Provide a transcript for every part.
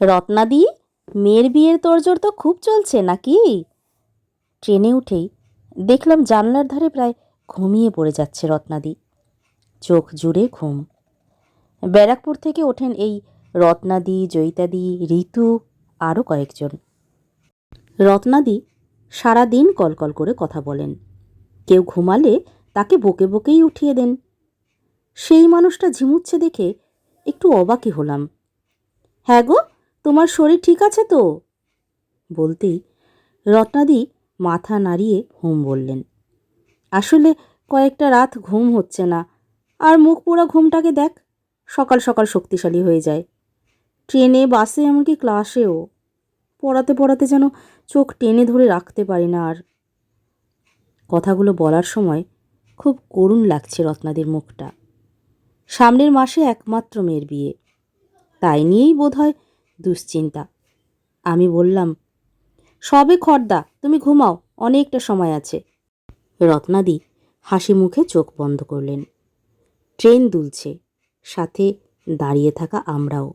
রত্নাদি মেয়ের বিয়ের তোড়জোড় তো খুব চলছে নাকি? ট্রেনে উঠেই দেখলাম জানলার ধারে প্রায় ঘুমিয়ে পড়ে যাচ্ছে রত্নাদি চোখ জুড়ে ঘুম। ব্যারাকপুর থেকে ওঠেন এই রত্নাদি জয়িতাদি ঋতু, আরও কয়েকজন। রত্নাদি সারাদিন কলকল করে কথা বলেন। কেউ ঘুমালে তাকে বকে বকেই উঠিয়ে দেন। সেই মানুষটা ঝিমুচ্ছে দেখে একটু অবাকই হলাম। হ্যাঁ গো তোমার শরীর ঠিক আছে তো? বলতেই রত্নাদি মাথা নাড়িয়ে হুম বললেন। আসলে কয়েকটা রাত ঘুম হচ্ছে না, আর মুখ পোড়া ঘুমটাকে দেখ, সকাল সকাল শক্তিশালী হয়ে যায়। ট্রেনে, বাসে, এমনকি ক্লাসেও। পড়াতে পড়াতে যেন চোখ টেনে ধরে রাখতে পারি না আর। কথাগুলো বলার সময় খুব করুণ লাগছে রত্নাদির মুখটা। সামনের মাসে একমাত্র মেয়ের বিয়ে। তাই নিয়েই বোধহয় দুশ্চিন্তা। আমি বললাম, সবে খর্দা, তুমি ঘুমাও, অনেকটা সময় আছে। রত্নাদি হাসি মুখে চোখ বন্ধ করলেন। ট্রেন দুলছে, সাথে দাঁড়িয়ে থাকা আমরাও।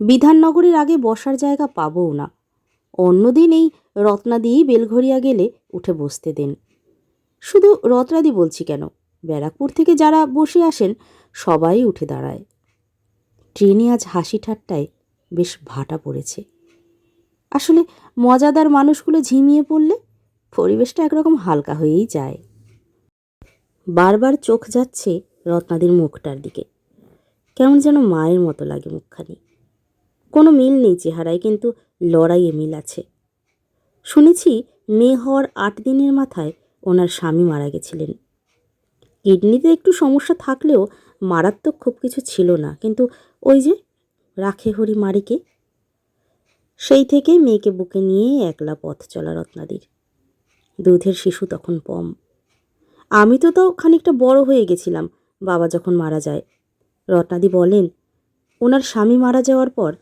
বিধাননগরের আগে বসার জায়গা পাবও না। অন্যদিন এই রত্নাদিই বেলঘরিয়া গেলে উঠে বসতে দেন। শুধু রত্নাদি বলছি কেন, ব্যারাকপুর থেকে যারা বসে আসেন, সবাই উঠে দাঁড়ায়। ট্রেনে আজ হাসি ঠাট্টায় বেশ ভাটা পড়েছে। আসলে মজাদার মানুষগুলো ঝিমিয়ে পড়লে পরিবেশটা একরকম হালকা হয়েই যায়। বারবার চোখ যাচ্ছে রত্নাদির মুখটার দিকে। কেমন যেন মায়ের মতো লাগে মুখখানি। কোনো মিল নেই চেহারায়, কিন্তু লড়াইয়ে মিল আছে। শুনেছি মেয়ে হওয়ার আট দিনের মাথায় ওনার স্বামী মারা গেছিলেন। কিডনিতে একটু সমস্যা থাকলেও মারাত্মক খুব কিছু ছিল না, কিন্তু ওই যে রাখে হরি মারিকে সেই থেকে মেয়েকে বুকে নিয়ে একলা পথ চলা রত্নাদির। দুধের শিশু তখন পম। আমি তো তাও খানিকটা বড় হয়ে গেছিলাম, বাবা যখন মারা যায়। রত্নাদি বলেন, ওনার স্বামী মারা যাওয়ার পর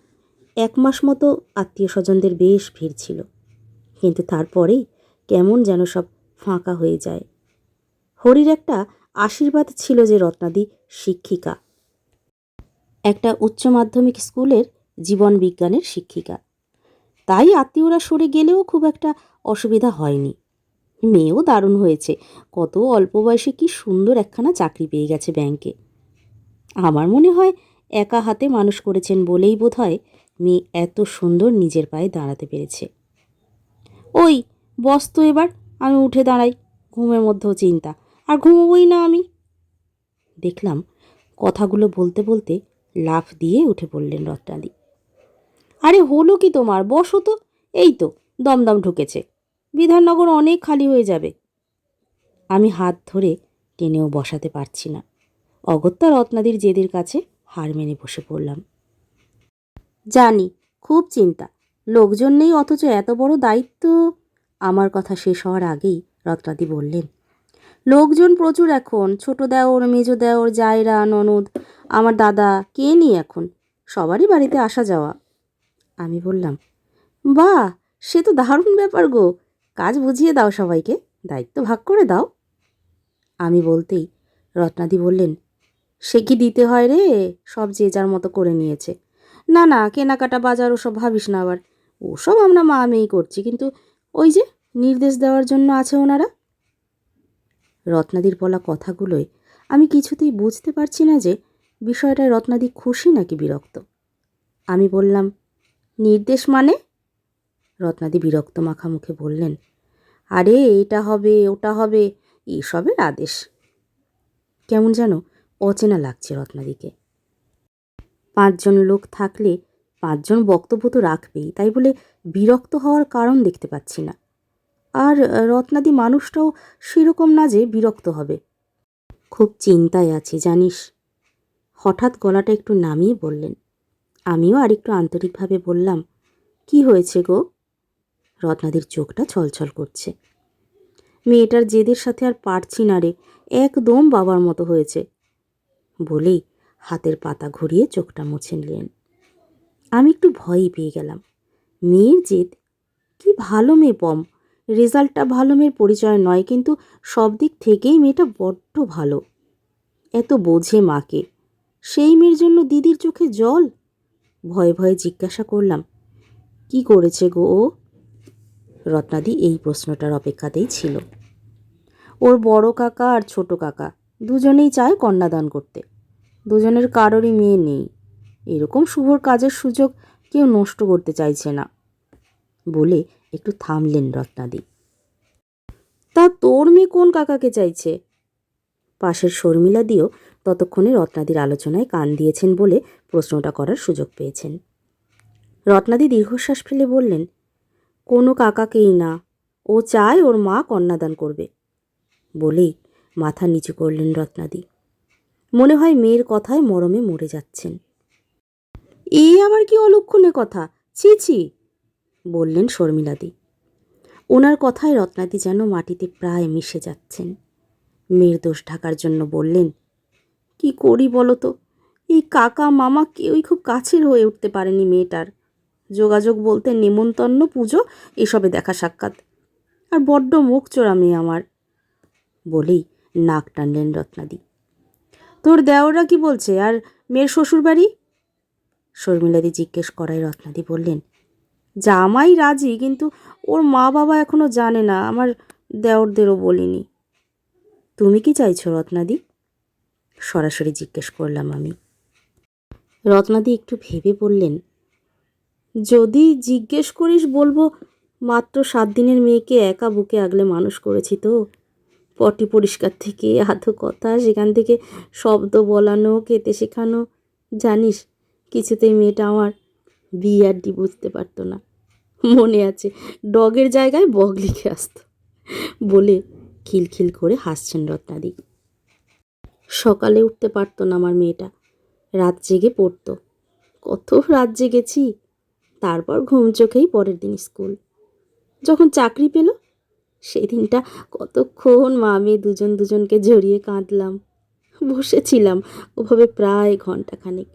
এক মাস মতো আত্মীয় স্বজনদের বেশ ভিড় ছিল। কিন্তু তারপরেই কেমন যেন সব ফাঁকা হয়ে যায়। হরির একটা আশীর্বাদ ছিল যে রত্নাদি শিক্ষিকা। একটা উচ্চ মাধ্যমিক স্কুলের জীবন বিজ্ঞানের শিক্ষিকা। তাই আত্মীয়রা সরে গেলেও খুব একটা অসুবিধা হয়নি। মেয়েও দারুণ হয়েছে। কত অল্প বয়সে কি সুন্দর একখানা চাকরি পেয়ে গেছে ব্যাংকে। আমার মনে হয় একা হাতে মানুষ করেছেন বলেই বোধ হয় মেয়ে এত সুন্দর নিজের পায়ে দাঁড়াতে পেরেছে। ওই, বস তো এবার, আমি উঠে দাঁড়াই, ঘুমের মধ্যেও চিন্তা। আর ঘুমোবই না আমি। দেখলাম কথাগুলো বলতে বলতে লাফ দিয়ে উঠে পড়লেন রত্নাদি। আরে হলো কি তোমার? বসো তো। এই তো, দমদম ঢুকেছে। বিধাননগর অনেক খালি হয়ে যাবে। আমি হাত ধরে টেনেও বসাতে পারছি না। অগত্যা রত্নাদির জেদের কাছে হার মেনে বসে পড়লাম। জানি, খুব চিন্তা। লোকজন নেই, অথচ এত বড় দায়িত্ব। আমার কথা শেষ হওয়ার আগেই রত্নাদি বললেন লোকজন প্রচুর এখন। ছোট দেওর, মেজো দেওর, জায়রা, ননদ, আমার দাদা, কে নিয়ে এখন? সবারই বাড়িতে আসা যাওয়া। আমি বললাম, বাহ, সে তো দারুণ ব্যাপার গো। কাজ বুঝিয়ে দাও সবাইকে, দায়িত্ব ভাগ করে দাও। আমি বলতেই রত্নাদি বললেন, সে কি দিতে হয় রে? সব যে যার মতো করে নিয়েছে। না না, কেনাকাটা, বাজার, ওসব ভাবিস না আবার। ওসব আমরা মা মেয়েই করছি, কিন্তু ওই যে নির্দেশ দেওয়ার জন্য আছে ওনারা। রত্নাদির বলা কথাগুলোই আমি কিছুতেই বুঝতে পারছি না যে বিষয়টায় রত্নাদি খুশি নাকি বিরক্ত। আমি বললাম, নির্দেশ মানে? রত্নাদি বিরক্ত মাখা মুখে বললেন, আরে এটা হবে, ওটা হবে, এসবের আদেশ। কেমন যেন অচেনা লাগছে রত্নাদিকে। পাঁচজন লোক থাকলে পাঁচজন বক্তব্য তো রাখবেই, তাই বলে বিরক্ত হওয়ার কারণ দেখতে পাচ্ছি না। আর রত্নাদি মানুষটাও সেরকম না যে বিরক্ত হবে। খুব চিন্তায় আছি, জানিস। হঠাৎ গলাটা একটু নামিয়ে বললেন। আমিও আরেকটু আন্তরিকভাবে বললাম, কি হয়েছে গো? রত্নাদির চোখটা ছলছল করছে। মেয়েটার জেদের সাথে আর পারছি না রে, একদম বাবার মতো হয়েছে। বলেই হাতের পাতা ঘুরিয়ে চোখটা মুছে নিলেন। আমি একটু ভয়ই পেয়ে গেলাম। মেয়ের জেদ? কি ভালো মেয়ে পম। রেজাল্টটা ভালো মেয়ের পরিচয় নয়, কিন্তু সব দিক থেকেই মেয়েটা বড্ড ভালো। এত বোঝে মাকে। সেই মেয়ের জন্য দিদির চোখে জল? ভয়ে ভয়ে জিজ্ঞাসা করলাম, কি করেছে গো ও? রত্নাদি এই প্রশ্নটার অপেক্ষাতেই ছিল। ওর বড় কাকা আর ছোট কাকা, দুজনেই চায় কন্যাদান করতে। দুজনের কারোরই মেয়ে নেই। এরকম শুভর কাজের সুযোগ কেউ নষ্ট করতে চাইছে না। বলে একটু থামলেন রত্নাদি। তা তোর মেয়ে কোন কাকাকে চাইছে? পাশের শর্মিলা দিও ততক্ষণে রত্নাদির আলোচনায় কান দিয়েছেন বলে প্রশ্নটা করার সুযোগ পেয়েছেন। রত্নাদি দীর্ঘশ্বাস ফেলে বললেন, কোনো কাকাকেই না। ও চায় ওর মা কন্যাদান করবে। বলেই মাথা নিচু করলেন রত্নাদি। মনে হয় মেয়ের কথায় মরমে মরে যাচ্ছেন। এই আবার কি অলক্ষণে কথা? ছি ছি। বললেন শর্মিলাদি। ওনার কথায় রত্নাদি যেন মাটিতে প্রায় মিশে যাচ্ছেন। মেয়ের দোষ ঢাকার জন্য বললেন, কি করি বলো তো? এই কাকা মামা কেউই খুব কাছের হয়ে উঠতে পারেনি মেয়েটার। যোগাযোগ বলতে নেমন্তন্ন পুজো, এসবে দেখা সাক্ষাৎ। আর বড্ড মুখ চোরা মেয়ে আমার। বলেই নাক টানলেন রত্নাদি। তোর দেওরা কি বলছে? আর মেয়ের শ্বশুরবাড়ি? শর্মিলাদি জিজ্ঞেস করায় রত্নাদি বললেন জামাই রাজি, কিন্তু ওর মা বাবা এখনও জানে না, আমার দেওরদেরও বলিনি। তুমি কি চাইছো রত্নাদি? সরাসরি জিজ্ঞেস করলাম আমি। রত্নাদি একটু ভেবে বললেন, যদি জিজ্ঞেস করিস বলব, মাত্র সাত দিনের মেয়েকে একা বুকে আগলে মানুষ করেছি তো। পটি পরিষ্কার থেকে, আধো কথা, সেখান থেকে শব্দ বলানো কেতে শেখানো, জানিস, কিছুতেই মেয়েটা আমার বিআরডি বুঝতে পারতো না। মনে আছে, ডগের জায়গায় বগ লিখে আসতো। বলে খিলখিল করে হাসছেন রত্নাদি। সকালে উঠতে পারতো না আমার মেয়েটা। রাত জেগে পড়তো। কত রাত জেগেছি। তারপর ঘুম চোখেই পরের দিন স্কুল। যখন চাকরি পেল সেই দিনটা কতক্ষণ মা মেয়ে দুজন দুজনকে জড়িয়ে কাঁদলাম। বসেছিলাম, ওভাবে প্রায় ঘন্টাখানেক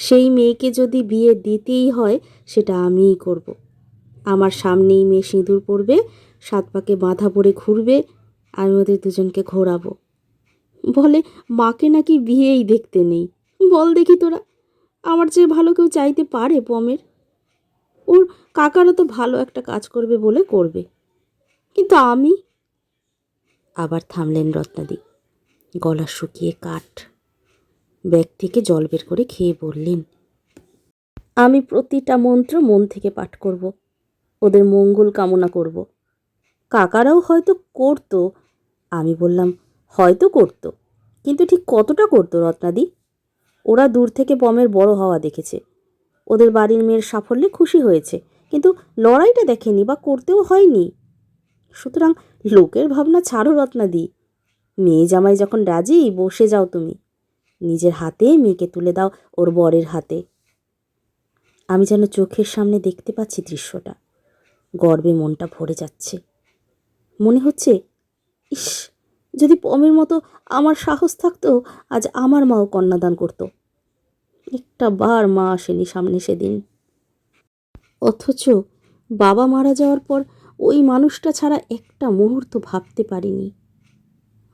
সেই মেয়েকে যদি বিয়ে দিতেই হয়, সেটা আমিই করব। আমার সামনেই মেয়ে সিঁদুর পরবে, সাত পাকে বাঁধা পরে ঘুরবে, আমি ওদের দুজনকে ঘোরাবো। বলে, মাকে নাকি বিয়েই দেখতে নেই। বল দেখি তোরা, আমার চেয়ে ভালো কেউ চাইতে পারে পমের ওর কাকারা তো ভালো একটা কাজ করবে বলে করবে। কিন্তু আমি? আবার থামলেন রত্নাদি, গলা শুকিয়ে কাঠ। ব্যাগ থেকে জল বের করে খেয়ে বললেন, আমি প্রতিটা মন্ত্র মন থেকে পাঠ করব, ওদের মঙ্গল কামনা করব। কাকারাও হয়তো করতো, আমি বললাম, হয়তো করতো, কিন্তু ঠিক কতটা করতো রত্নাদি? ওরা দূর থেকে বমের বড় হওয়া দেখেছে। ওদের বাড়ির মেয়ের সাফল্যে খুশি হয়েছে, কিন্তু লড়াইটা দেখেনি বা করতেও হয়নি। সুতরাং লোকের ভাবনা ছাড়ো রত্নাদি। মেয়ে জামাই যখন রাজি, বসে যাও তুমি। নিজের হাতে মেয়েকে তুলে দাও ওর বরের হাতে। আমি যেন চোখের সামনে দেখতে পাচ্ছি দৃশ্যটা। গর্বে মনটা ভরে যাচ্ছে। মনে হচ্ছে, ইস, যদি পমের মতো আমার সাহস থাকতো, আজ আমার মাও কন্যাদান করতো। একটা বার মা আসেনি সামনে সেদিন। অথচ বাবা মারা যাওয়ার পর ওই মানুষটা ছাড়া একটা মুহূর্ত ভাবতে পারিনি।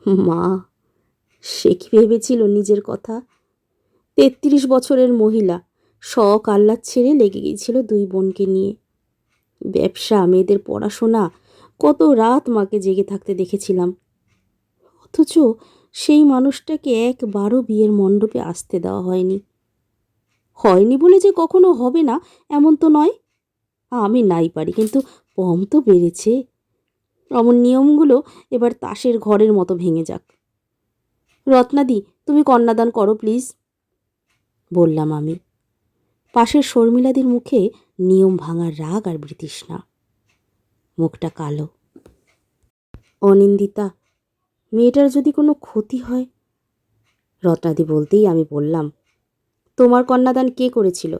মা সে কি ভেবেছিল নিজের কথা? তেত্রিশ বছরের মহিলা, শখ আহ্লাদ ছেড়ে লেগে গিয়েছিল দুই বোনকে নিয়ে। ব্যবসা, মেয়েদের পড়াশোনা, কত রাত মাকে জেগে থাকতে দেখেছিলাম। অথচ সেই মানুষটাকে একবারও বিয়ের মণ্ডপে আসতে দেওয়া হয়নি। হয়নি বলে যে কখনো হবে না, এমন তো নয়। আমি নাই পারি, কিন্তু পম তো বেড়েছে। অমন নিয়মগুলো এবার তাসের ঘরের মতো ভেঙে যাক। রত্নাদি, তুমি কন্যাদান করো প্লিজ বললাম আমি। পাশের শর্মিলাদির মুখে নিয়ম ভাঙার রাগ আর বৃতৃষ্ণা। মুখটা কালো। অনিন্দিতা, মেয়েটার যদি কোনো ক্ষতি হয়? রত্নাদি বলতেই আমি বললাম, তোমার কন্যাদান কে করেছিল?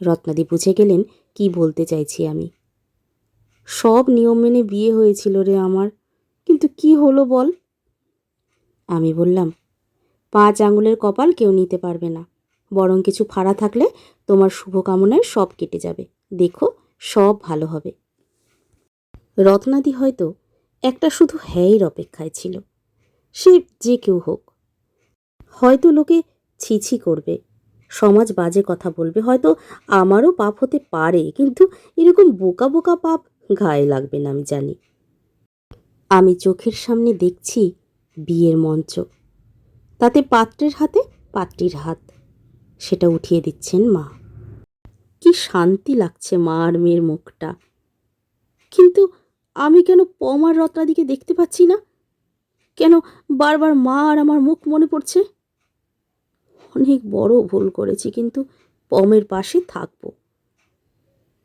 রত্নাদি বুঝে গেলেন কি বলতে চাইছি আমি। সব নিয়ম মেনে বিয়ে হয়েছিল রে আমার, কিন্তু কি হলো বল? আমি বললাম, পাঁচ আঙুলের কপাল কেউ নিতে পারবে না। বরং কিছু ফাড়া থাকলে তোমার শুভকামনায় সব কেটে যাবে। দেখো, সব ভালো হবে। রত্নাদি হয়তো একটা শুধু হ্যাঁর অপেক্ষায় ছিল। সে যে কেউ হোক, হয়তো লোকে ছিছি করবে। সমাজ বাজে কথা বলবে, হয়তো আমারও পাপ হতে পারে, কিন্তু এরকম বোকা বোকা পাপ গায়ে লাগবে না, আমি জানি। আমি চোখের সামনে দেখছি বিয়ের মঞ্চ। তাতে পাত্রের হাতে পাত্রীর হাত, সেটা উঠিয়ে দিচ্ছেন মা। কি শান্তি লাগছে মা আর মেয়ের মুখটা। কিন্তু আমি কেন পম আর রত্নাদিকে দেখতে পাচ্ছি না? কেন বারবার মা আর আমার মুখ মনে পড়ছে? অনেক বড় ভুল করেছি, কিন্তু পমের পাশে থাকব।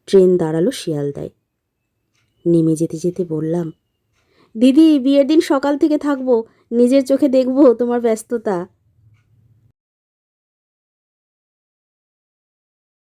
ট্রেন দাঁড়াল শিয়ালদায়। নেমে যেতে যেতে বললাম, দিদি, বিয়ের দিন সকাল থেকে থাকব। নিজের চোখে দেখব তোমার ব্যস্ততা।